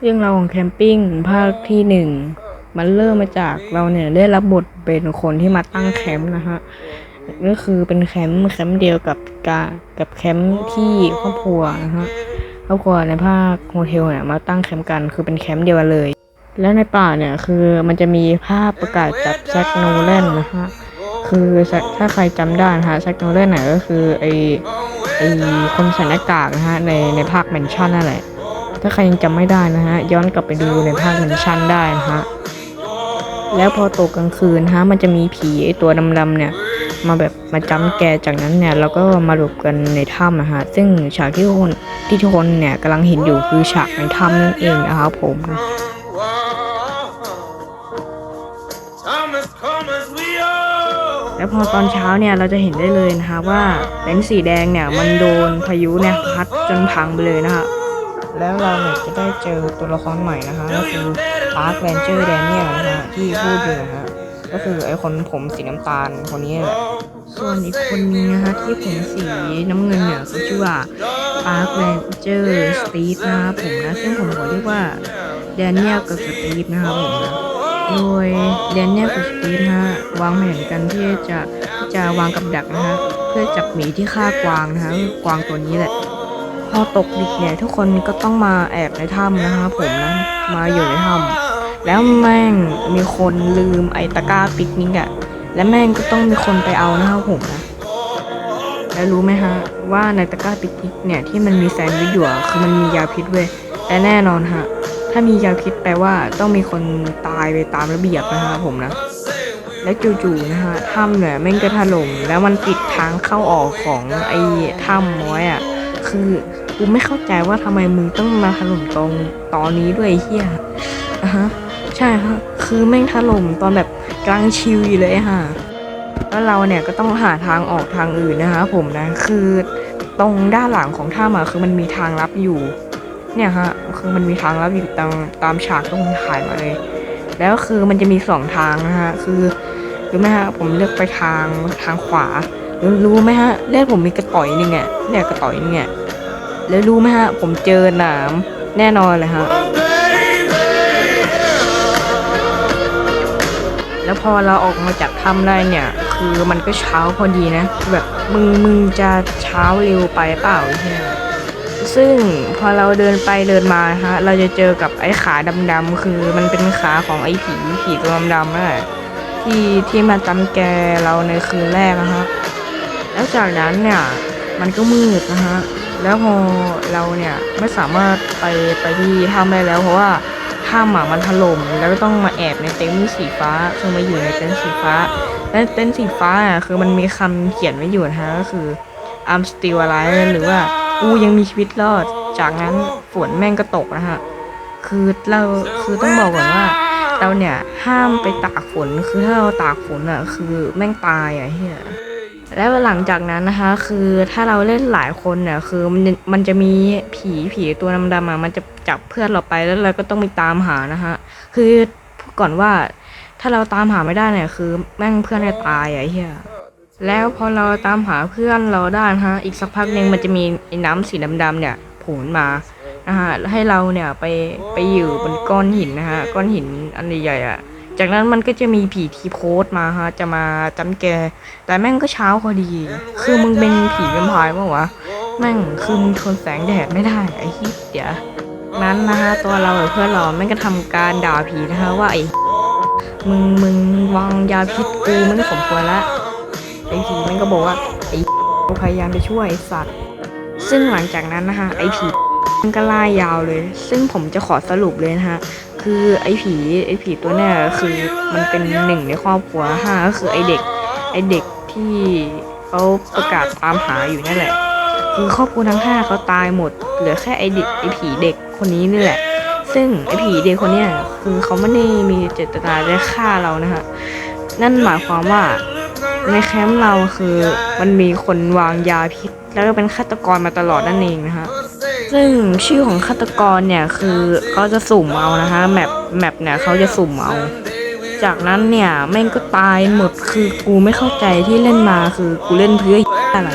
เรื่องราวของแคมปิ้งภาคที่หนึ่งมันเริ่มมาจากเราเนี่ยได้รับบทเป็นคนที่มาตั้งแคมป์นะฮะก็คือเป็นแคมป์แคมป์เดียวกับกากับแคมป์ที่ครอบครัวนะฮะครอบครัวในภาคโฮเทลเนี่ยมาตั้งแคมป์กันคือเป็นแคมป์เดียวกันเลย แล้วในป่าเนี่ยคือมันจะมีภาพประกาศจากแจ็คโนแลนนะฮะคือถ้าใครจำได้นะฮะแจ็คโนแลนเนี่ยก็คือไอไอคนใส่หน้ากากนะฮะในในภาคแมนชั่นนั่นแหละ ถ้าใครยังจำไม่ได้นะฮะ ย้อนกลับไปดูในภาคมันชั่นได้นะฮะ แล้วพอตกกลางคืนฮะ มันจะมีผีไอตัวดำๆเนี่ย มาแบบมาจำแกจากนั้นเนี่ยเราก็มาหลบกันในถ้ำนะฮะ ซึ่งฉากที่ทุกคนที่ทุกคนเนี่ยกำลังเห็นอยู่คือฉากในถ้ำนั่นเองนะครับผมแล้วพอตอนเช้าเนี่ยเราจะเห็นได้เลยนะคะว่าเต็นท์สีแดงเนี่ยมันโดนพายุเนี่ยพัดจนพังไปเลยนะคะ แล้วเราเนี่ยจะได้เจอตัวละครใหม่นะคะก็คือปาร์คแรนเจอร์แดเนียลนะฮะที่พูดอยู่นะฮะก็คือไอ้คนผมสีน้ำตาลคนนี้แหละส่วนอีกคนนึงนะคะที่ผมสีน้ำเงินเนี่ยเขาชื่อว่าปาร์คแรนเจอร์สตีฟนะครับผมนะซึ่งผมขอเรียกว่าแดเนียลกับสตีฟนะครับผมนะโดยแดเนียลกับสตีฟนะฮะวางแผนกันที่จะจะวางกับดักนะฮะเพื่อจับหมีที่ฆ่ากวางนะฮะกวางตัวนี้แหละ พอตกดึกเนี่ยทุกคนก็ต้องมาแอบในถ้ำนะฮะผมนะมาอยู่ในถ้ำแล้วแม่งมีคนลืมไอตะกร้าปิกนิกอะและแม่งก็ต้องมีคนไปเอานะครับผมนะแล้วรู้ไหมฮะว่าในตะกร้าปิกนิกเนี่ยที่มันมีแซนด์วิชอยู่คือมันมียาพิษเว้ยและแน่นอนฮะถ้ามียาพิษแปลว่าต้องมีคนตายไปตามระเบียบนะฮะผมนะแล้วจู่ๆนะฮะถ้ำเนี่ยแม่งก็ถล่มแล้วมันปิดทางเข้าออกของไอ้ถ้ำไว้อยอะคือ กูไม่เข้าใจว่าทำไมมึงต้องมาถล่มตรงตอนนี้ด้วยเฮียอะฮะใช่ฮะคือแม่งถล่มตอนแบบกลางชิวเลยฮะแล้วเราเนี่ยก็ต้องหาทางออกทางอื่นนะคะผมนะคือตรงด้านหลังของถ้ำอะคือมันมีทางลับอยู่ เนี่ยฮะคือมันมีทางลับอยู่ตามตามฉากที่ผมถ่ายมาเลย แล้วคือมันจะมีสองทางนะฮะคือรู้ไหมฮะผมเลือกไปทางทางขวารู้ไหมฮะเลือกผมมีกระต่อยนี่ไงเนี่ยกระต่อยนี่ไง แล้วรู้ไหมฮะ ผมเจอหนามแน่นอนเลยฮะ แล้วพอเราออกมาจากถ้ำได้เนี่ย คือมันก็เช้าพอดีนะ แบบมึงมึงจะเช้าเร็วไปเปล่าใช่ไหมซึ่งพอเราเดินไปเดินมาฮะ เราจะเจอกับไอ้ขาดำๆคือมันเป็นขาของไอ้ผีผีตัวดำๆนั่นแหละที่ที่มาจำแกเราในคืนแรกนะฮะ แล้วจากนั้นเนี่ย มันก็มืดนะฮะ แล้วพอเราเนี่ยไม่สามารถไปไปที่ถ้ำได้แล้ว เพราะว่าถ้ำอะมันถล่มแล้วก็ต้องมาแอบในเต็นท์สีฟ้าคือมาอยู่ในเต็นท์สีฟ้า และเต็นท์สีฟ้าอะคือมันมีคำเขียนไว้อยู่นะฮะก็คือ I'm still alive หรือว่ากูยังมีชีวิตรอด จากนั้นฝนแม่งก็ตกนะฮะคือเราคือต้องบอกก่อนว่า เราเนี่ยห้ามไปตากฝนคือถ้าเราตากฝนอะคือแม่งตายอะเฮีย แล้วหลังจากนั้นนะคะ คือถ้าเราเล่นหลายคนเนี่ยคือมันจะมันจะมีผีผีตัวดำๆอะมันจะจับเพื่อนเราไปแล้วเราก็ต้องไปตามหานะฮะคือก่อนว่าถ้าเราตามหาไม่ได้เนี่ยคือแม่งเพื่อนจะตายอะเฮียแล้วพอเราตามหาเพื่อนเราได้นะฮะ อีกสักพักหนึ่งมันจะมีไอ้น้ำสีดำๆเนี่ยโผล่มานะฮะให้เราเนี่ยไปไปอยู่บนก้อนหินนะฮะก้อนหินอันใหญ่ๆอะ จากนั้นมันก็จะมีผีทีโพสมาฮะ จะมาจำแก แต่แม่งก็เช้าพอดี คือมึงเป็นผีแวมไพร์ปะวะ แม่งคือมึงทนแสงแดดไม่ได้ไอ้ฮิเดี๋ยวนั้นนะฮะตัวเราเพื่อนเราแม่งก็ทำการด่าผีนะฮะว่าไอ้มึงมึงวางยาพิษกูมันไม่สมควรละไอ้ผีมันก็บอกว่าไอ้พยายามจะช่วยไอ้สัตว์ ซึ่งหลังจากนั้นนะคะไอ้ผีมันก็ล่ายยาวเลย ซึ่งผมจะขอสรุปเลยนะคะ คือไอ้ผีไอ้ผีตัวเนี้ยคือมันเป็นหนึ่งในครอบครัวห้าก็คือไอ้เด็ก ไอ้เด็กที่เขาประกาศตามหาอยู่นั่นแหละ คือครอบครัวทั้งห้าเขาตายหมดเหลือแค่ไอ้เด็กไอ้ผีเด็กคนนี้นี่แหละ ซึ่งไอ้ผีเด็กคนเนี้ยคือเขาไม่ได้มีเจตนาจะฆ่าเรานะคะนั่นหมายความว่าในแคมป์เราคือมันมีคนวางยาพิษ แล้วก็เป็นฆาตกรมาตลอดนั่นเองนะฮะ ซึ่งชื่อของฆาตกรเนี่ยคือเขาจะสุ่มเอานะคะแมปแมปเนี่ยเขาจะสุ่มเอา จากนั้นเนี่ยแม่งก็ตายหมดคือกูไม่เข้าใจที่เล่นมาคือกูเล่นเพื่ออะไร